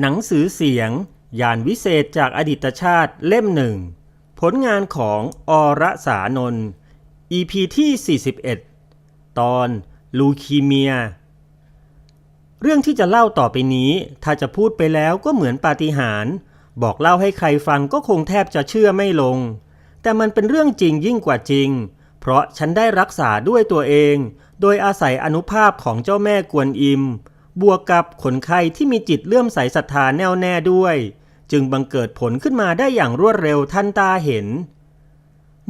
หนังสือเสียง ยานวิเศษจากอดีตชาติเล่มหนึ่ง ผลงานของอรสานนท์ EP ที่ 41 ตอนลูคีเมีย เรื่องที่จะเล่าต่อไปนี้ ถ้าจะพูดไปแล้วก็เหมือนปาฏิหาริย์บอกเล่าให้ใครฟังก็คงแทบจะเชื่อไม่ลง แต่มันเป็นเรื่องจริงยิ่งกว่าจริง เพราะฉันได้รักษาด้วยตัวเอง โดยอาศัยอนุภาพของเจ้าแม่กวนอิม บวกกับคนไข้ที่มีจิตเลื่อมใสศรัทธาแน่วแน่ด้วย จึงบังเกิดผลขึ้นมาได้อย่างรวดเร็วทันตาเห็น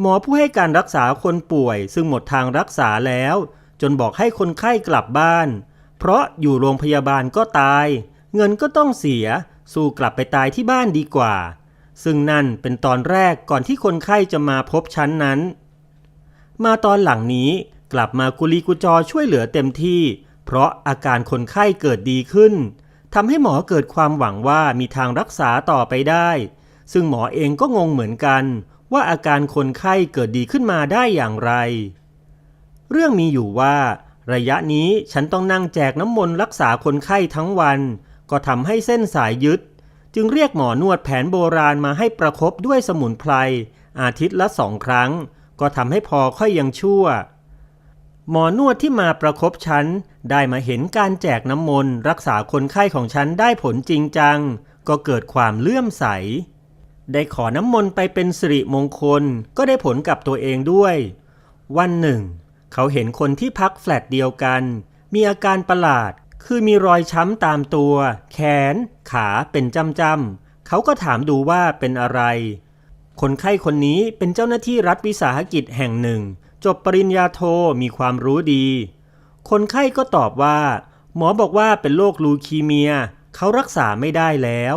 หมอผู้ให้การรักษาคนป่วย ซึ่งหมดทางรักษาแล้ว จนบอกให้คนไข้กลับบ้าน เพราะอยู่โรงพยาบาลก็ตาย เงินก็ต้องเสีย สู้กลับไปตายที่บ้านดีกว่า ซึ่งนั่นเป็นตอนแรกก่อนที่คนไข้จะมาพบฉันนั้น มาตอนหลังนี้กลับมากุลีกุจอช่วยเหลือเต็มที่ เพราะอาการคนไข้เกิดดีขึ้นทำให้หมอเกิดความหวังว่ามีทางรักษาต่อไปได้ ซึ่งหมอเองก็งงเหมือนกัน ว่าอาการคนไข้เกิดดีขึ้นมาได้อย่างไร เรื่องมีอยู่ว่า ระยะนี้ฉันต้องนั่งแจกน้ำมนต์รักษาคนไข้ทั้งวัน ก็ทำให้เส้นสายยึด จึงเรียกหมอนวดแผนโบราณมาให้ประคบด้วยสมุนไพรอาทิตย์ละสองครั้ง ก็ทำให้พอค่อยยังชั่ว หมอนวดที่มาประคบฉัน ได้มาเห็นการแจกน้ำมนต์รักษาคนไข้ของฉันได้ผลจริงจัง ก็เกิดความเลื่อมใส ได้ขอน้ำมนต์ไปเป็นสิริมงคลก็ได้ผลกับตัวเองด้วย วันหนึ่ง เขาเห็นคนที่พักแฟลตเดียวกัน มีอาการประหลาด คือมีรอยช้ำตามตัว แขน ขาเป็นจำจำๆเขาก็ถามดูว่าเป็นอะไร คนไข้คนนี้เป็นเจ้าหน้าที่รัฐวิสาหกิจแห่งหนึ่ง จบปริญญาโทมีความรู้ดี คนไข้ก็ตอบว่า หมอบอกว่าเป็นโรคลูคีเมีย เขารักษาไม่ได้แล้ว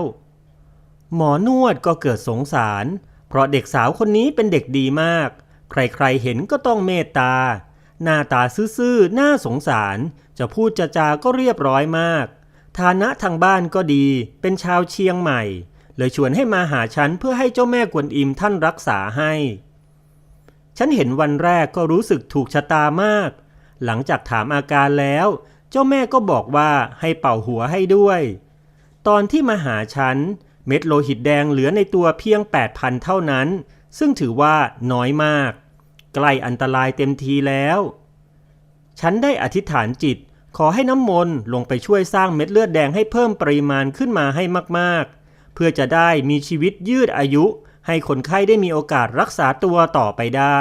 หมอนวดก็เกิดสงสาร เพราะเด็กสาวคนนี้เป็นเด็กดีมาก ใครๆเห็นก็ต้องเมตตา หน้าตาซื่อๆน่าสงสาร จะพูดจะจาก็เรียบร้อยมาก ฐานะทางบ้านก็ดี เป็นชาวเชียงใหม่ เลยชวนให้มาหาฉันเพื่อให้เจ้าแม่กวนอิมท่านรักษาให้ ฉันเห็นวันแรกก็รู้สึกถูกชะตามาก หลังจากถามอาการแล้ว เจ้าแม่ก็บอกว่าให้เป่าหัวให้ด้วย ตอนที่มาหาฉัน เม็ดโลหิตแดงเหลือในตัวเพียง 8,000 เท่านั้น ซึ่งถือว่าน้อยมาก ใกล้อันตรายเต็มทีแล้ว ฉันได้อธิษฐานจิตขอให้น้ำมนต์ลงไปช่วยสร้างเม็ดเลือดแดงให้เพิ่มปริมาณขึ้นมาให้มากๆ เพื่อจะได้มีชีวิตยืดอายุ ให้คนไข้ได้มีโอกาสรักษาตัวต่อไปได้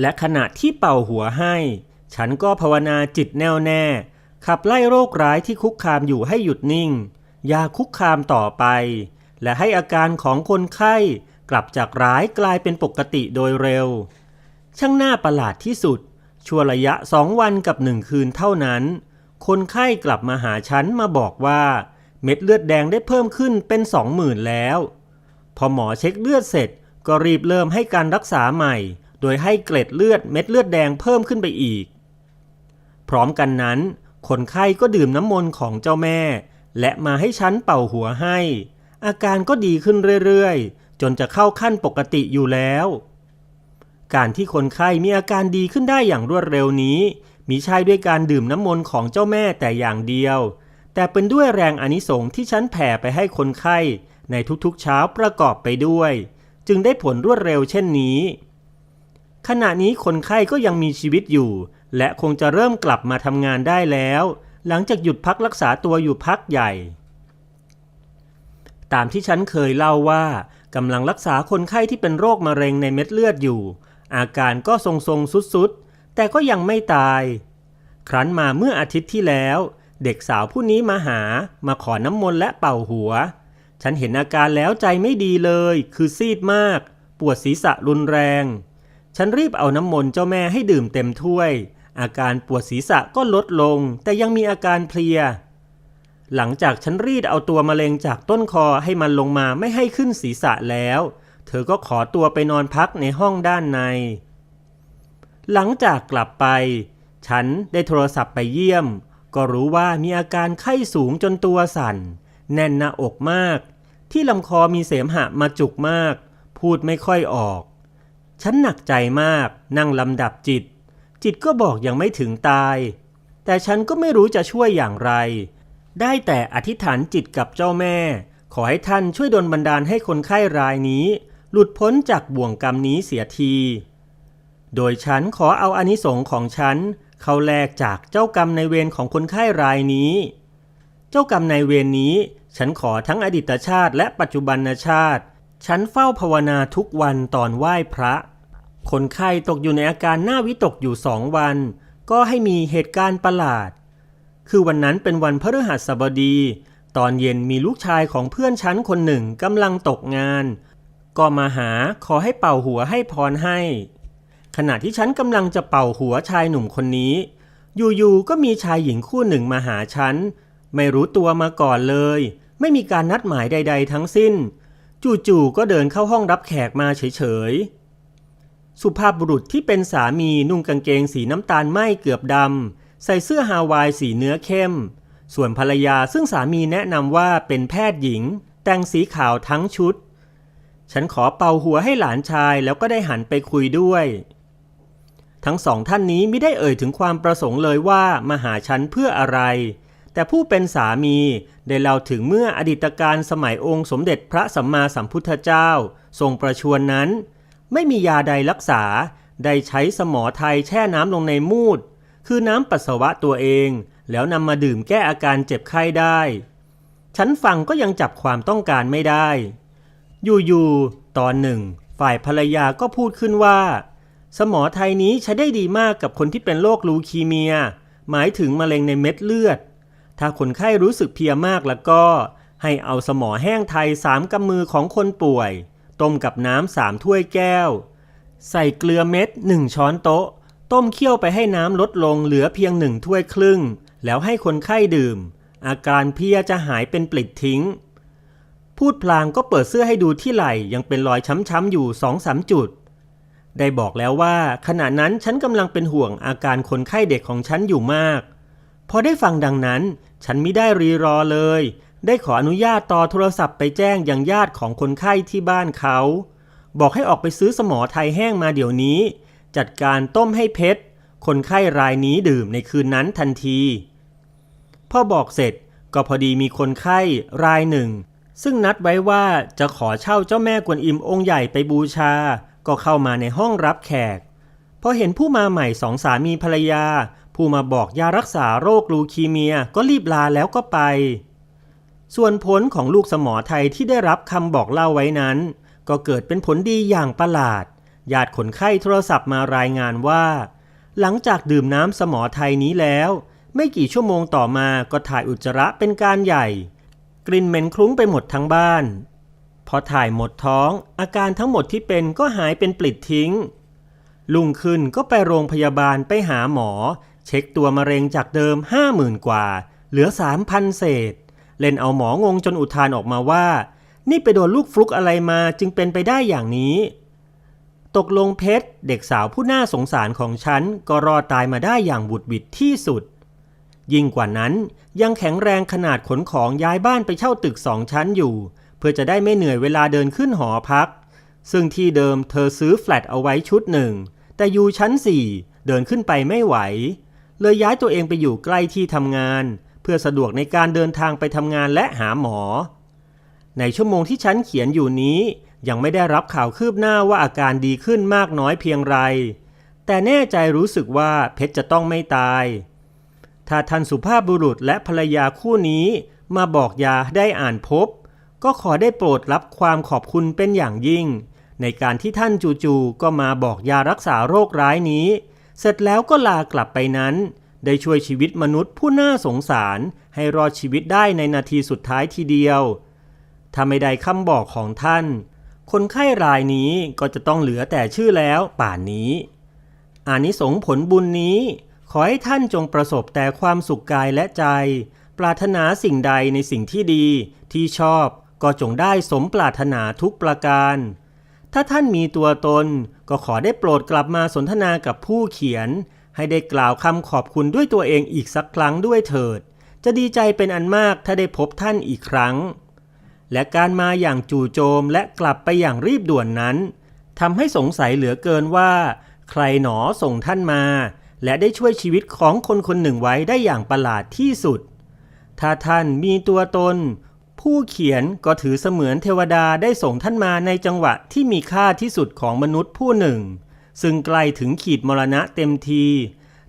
และขณะที่เป่าหัวให้ ฉันก็ภาวนาจิตแน่วแน่ ขับไล่โรคร้ายที่คุกคามอยู่ให้หยุดนิ่ง อย่าคุกคามต่อไป และให้อาการของคนไข้กลับจากร้ายกลายเป็นปกติโดยเร็ว ช่างน่าประหลาดที่สุด ชั่วระยะสองวันกับหนึ่งคืนเท่านั้น คนไข้กลับมาหาฉันมาบอกว่า เม็ดเลือดแดงได้เพิ่มขึ้นเป็นสองหมื่นแล้ว พอหมอเช็คเลือดเสร็จ ก็รีบเริ่มให้การรักษาใหม่ โดยให้เกล็ดเลือดเม็ดเลือดแดงเพิ่มขึ้นไปอีก พร้อมกันนั้น คนไข้ก็ดื่มน้ำมนต์ของเจ้าแม่ และมาให้ฉันเป่าหัวให้ อาการก็ดีขึ้นเรื่อยๆ จนจะเข้าขั้นปกติอยู่แล้ว การที่คนไข้มีอาการดีขึ้นได้อย่างรวดเร็วนี้มีใช่ด้วยการดื่มน้ำมนต์ของเจ้าแม่แต่อย่างเดียว แต่เป็นด้วยแรงอานิสงส์ที่ฉันแผ่ไปให้คนไข้ ในทุกๆเช้าประกอบไปด้วย จึงได้ผลรวดเร็วเช่นนี้ ขณะนี้คนไข้ก็ยังมีชีวิตอยู่ และคงจะเริ่มกลับมาทำงานได้แล้ว หลังจากหยุดพักรักษาตัวอยู่พักใหญ่ ตามที่ฉันเคยเล่าว่ากำลังรักษาคนไข้ที่เป็นโรคมะเร็งในเม็ดเลือดอยู่ อาการก็ทรงๆสุดๆ แต่ก็ยังไม่ตาย ครั้นมาเมื่ออาทิตย์ที่แล้ว เด็กสาวผู้นี้มาหามาขอน้ำมนต์และเป่าหัว ฉันเห็นอาการแล้วใจไม่ดีเลย คือซีดมาก ปวดศีรษะรุนแรง ฉันรีบเอาน้ำมนต์เจ้าแม่ให้ดื่มเต็มถ้วย อาการปวดศีรษะก็ลดลง แต่ยังมีอาการเพลีย หลังจากฉันรีดเอาตัวมะเร็งจากต้นคอให้มันลงมาไม่ให้ขึ้นศีรษะแล้ว เธอก็ขอตัวไปนอนพักในห้องด้านใน หลังจากกลับไป ฉันได้โทรศัพท์ไปเยี่ยม ก็รู้ว่ามีอาการไข้สูงจนตัวสั่น แน่นหน้าอกมาก ที่ลำคอมีเสมหะมาจุกมาก พูดไม่ค่อยออก ฉันหนักใจมากนั่งลำดับจิต จิตก็บอกยังไม่ถึงตาย แต่ฉันก็ไม่รู้จะช่วยอย่างไร ได้แต่อธิษฐานจิตกับเจ้าแม่ ขอให้ท่านช่วยดลบันดาลให้คนไข้รายนี้ หลุดพ้นจากบ่วงกรรมนี้เสียที โดยฉันขอเอาอานิสงส์ของฉันเข้าแลกจากเจ้ากรรมในเวรของคนไข้รายนี้ เจ้ากรรมในายเวรนี้ ฉันขอทั้งอดีตชาติและปัจจุบันชาติ ฉันเฝ้าภาวนาทุกวันตอนไหว้พระ คนไข้ตกอยู่ในอาการหน้าวิตกอยู่สองวัน ก็ให้มีเหตุการณ์ประหลาด คือวันนั้นเป็นวันพฤหัสบดี ตอนเย็นมีลูกชายของเพื่อนฉันคนหนึ่งกำลังตกงาน ก็มาหาขอให้เป่าหัวให้พรให้ ขณะที่ฉันกำลังจะเป่าหัวชายหนุ่มคนนี้ อยู่ๆก็มีชายหญิงคู่หนึ่งมาหาฉัน ไม่รู้ตัวมาก่อนเลย ไม่มีการนัดหมายใด ๆ ทั้งสิ้น จู่ๆก็เดินเข้าห้องรับแขกมาเฉยๆ สุภาพบุรุษที่เป็นสามีนุ่งกางเกงสีน้ำตาลไหม้เกือบดำใส่เสื้อฮาวายสีเนื้อเข้ม ส่วนภรรยาซึ่งสามีแนะนำว่าเป็นแพทย์หญิง แต่งสีขาวทั้งชุด ฉันขอเป่าหัวให้หลานชายแล้วก็ได้หันไปคุยด้วยทั้งสองท่านนี้ไม่ได้เอ่ยถึงความประสงค์เลยว่ามาหาฉันเพื่ออะไร แต่ผู้เป็นสามีได้เล่าถึงเมื่ออดีตการสมัยองค์สมเด็จพระสัมมาสัมพุทธเจ้า ทรงประชวรนั้น ไม่มียาใดรักษา ได้ใช้สมอไทยแช่น้ำลงในมูด คือน้ำปัสสาวะตัวเอง แล้วนำมาดื่มแก้อาการเจ็บไข้ได้ ฉันฟังก็ยังจับความต้องการไม่ได้ อยู่ๆตอนหนึ่ง ฝ่ายภรรยาก็พูดขึ้นว่า สมอไทยนี้ใช้ได้ดีมากกับคนที่เป็นโรคลูคีเมีย หมายถึงมะเร็งในเม็ดเลือด ถ้าคนไข้รู้สึกเพียมากแล้วก็ ให้เอาสมอแห้งไทยสามกำมือของคนป่วย ต้มกับน้ำสามถ้วยแก้ว ใส่เกลือเม็ดหนึ่งช้อนโต๊ะ ต้มเคี่ยวไปให้น้ำลดลงเหลือเพียงหนึ่งถ้วยครึ่ง แล้วให้คนไข้ดื่ม อาการเพียจะหายเป็นปลิดทิ้ง พูดพลางก็เปิดเสื้อให้ดูที่ไหล่ยังเป็นรอยช้ำๆอยู่สองสามจุดได้บอกแล้วว่าขณะนั้นฉันกำลังเป็นห่วงอาการคนไข้เด็กของฉันอยู่มาก พอได้ฟังดังนั้น ฉันไม่ได้รีรอเลย ได้ขออนุญาตต่อโทรศัพท์ไปแจ้งยังญาติของคนไข้ที่บ้านเขา บอกให้ออกไปซื้อสมอไทยแห้งมาเดี๋ยวนี้ จัดการต้มให้เพชรคนไข้รายนี้ดื่มในคืนนั้นทันที พ่อบอกเสร็จก็พอดีมีคนไข้รายหนึ่ง ซึ่งนัดไว้ว่าจะขอเช่าเจ้าแม่กวนอิมองค์ใหญ่ไปบูชา ก็เข้ามาในห้องรับแขกพอเห็นผู้มาใหม่สองสามีภรรยา ผู้มาบอกยารักษาโรคลูคีเมียก็รีบลาแล้วก็ไป ส่วนผลของลูกสมอไทยที่ได้รับคำบอกเล่าไว้นั้น ก็เกิดเป็นผลดีอย่างประหลาด ญาติคนไข้โทรศัพท์มารายงานว่า หลังจากดื่มน้ำสมอไทยนี้แล้ว ไม่กี่ชั่วโมงต่อมาก็ถ่ายอุจจาระเป็นการใหญ่ กลิ่นเหม็นคลุ้งไปหมดทั้งบ้าน พอถ่ายหมดท้อง อาการทั้งหมดที่เป็นก็หายเป็นปลิดทิ้งลุงขึ้นก็ไปโรงพยาบาลไปหาหมอ เช็คตัวมะเร็งจากเดิมห้าหมื่นกว่า เหลือสามพันเศษ เล่นเอาหมองงจนอุทานออกมาว่า นี่ไปโดนลูกฟลุกอะไรมาจึงเป็นไปได้อย่างนี้ ตกลงเพชร เด็กสาวผู้น่าสงสารของฉัน ก็รอดตายมาได้อย่างบุดบิดที่สุด ยิ่งกว่านั้นยังแข็งแรงขนาดขนของย้ายบ้านไปเช่าตึกสองชั้นอยู่ เพื่อจะได้ไม่เหนื่อยเวลาเดินขึ้นหอพัก ซึ่งที่เดิมเธอซื้อแฟลตเอาไว้ชุดหนึ่งแต่อยู่ชั้นสี่เดินขึ้นไปไม่ไหว เลยย้ายตัวเองไปอยู่ใกล้ที่ทำงาน เพื่อสะดวกในการเดินทางไปทำงานและหาหมอ ในชั่วโมงที่ฉันเขียนอยู่นี้ ยังไม่ได้รับข่าวคืบหน้าว่าอาการดีขึ้นมากน้อยเพียงไร แต่แน่ใจรู้สึกว่าเพชรจะต้องไม่ตาย ถ้าท่านสุภาพบุรุษและภรรยาคู่นี้มาบอกยาได้อ่านพบ ก็ขอได้โปรดรับความขอบคุณเป็นอย่างยิ่ง ในการที่ท่านจู่ๆก็มาบอกยารักษาโรคร้ายนี้ เสร็จแล้วก็ลากลับไปนั้น ได้ช่วยชีวิตมนุษย์ผู้น่าสงสารให้รอดชีวิตได้ในนาทีสุดท้ายทีเดียว ถ้าไม่ได้คำบอกของท่าน คนไข้รายนี้ก็จะต้องเหลือแต่ชื่อแล้วป่านนี้ อานิสงผลบุญนี้ ขอให้ท่านจงประสบแต่ความสุขกายและใจ ปรารถนาสิ่งใดในสิ่งที่ดีที่ชอบก็จงได้สมปรารถนาทุกประการ ถ้าท่านมีตัวตนก็ขอได้โปรดกลับมาสนทนากับผู้เขียน ให้ได้กล่าวคำขอบคุณด้วยตัวเองอีกสักครั้งด้วยเถิด จะดีใจเป็นอันมากถ้าได้พบท่านอีกครั้ง และการมาอย่างจู่โจมและกลับไปอย่างรีบด่วนนั้นทำให้สงสัยเหลือเกินว่า ใครหนอส่งท่านมา และได้ช่วยชีวิตของคนคนหนึ่งไว้ได้อย่างประหลาดที่สุด ถ้าท่านมีตัวตน ผู้เขียนก็ถือเสมือนเทวดาได้ส่งท่านมาในจังหวะที่มีค่าที่สุดของมนุษย์ผู้หนึ่ง ซึ่งใกล้ถึงขีดมรณะเต็มที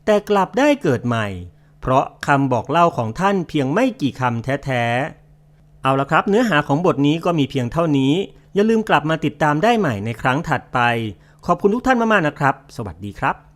แต่กลับได้เกิดใหม่ เพราะคำบอกเล่าของท่านเพียงไม่กี่คำแท้ๆ เอาละครับ เนื้อหาของบทนี้ก็มีเพียงเท่านี้ อย่าลืมกลับมาติดตามได้ใหม่ในครั้งถัดไป ขอบคุณทุกท่านมากๆนะครับ สวัสดีครับ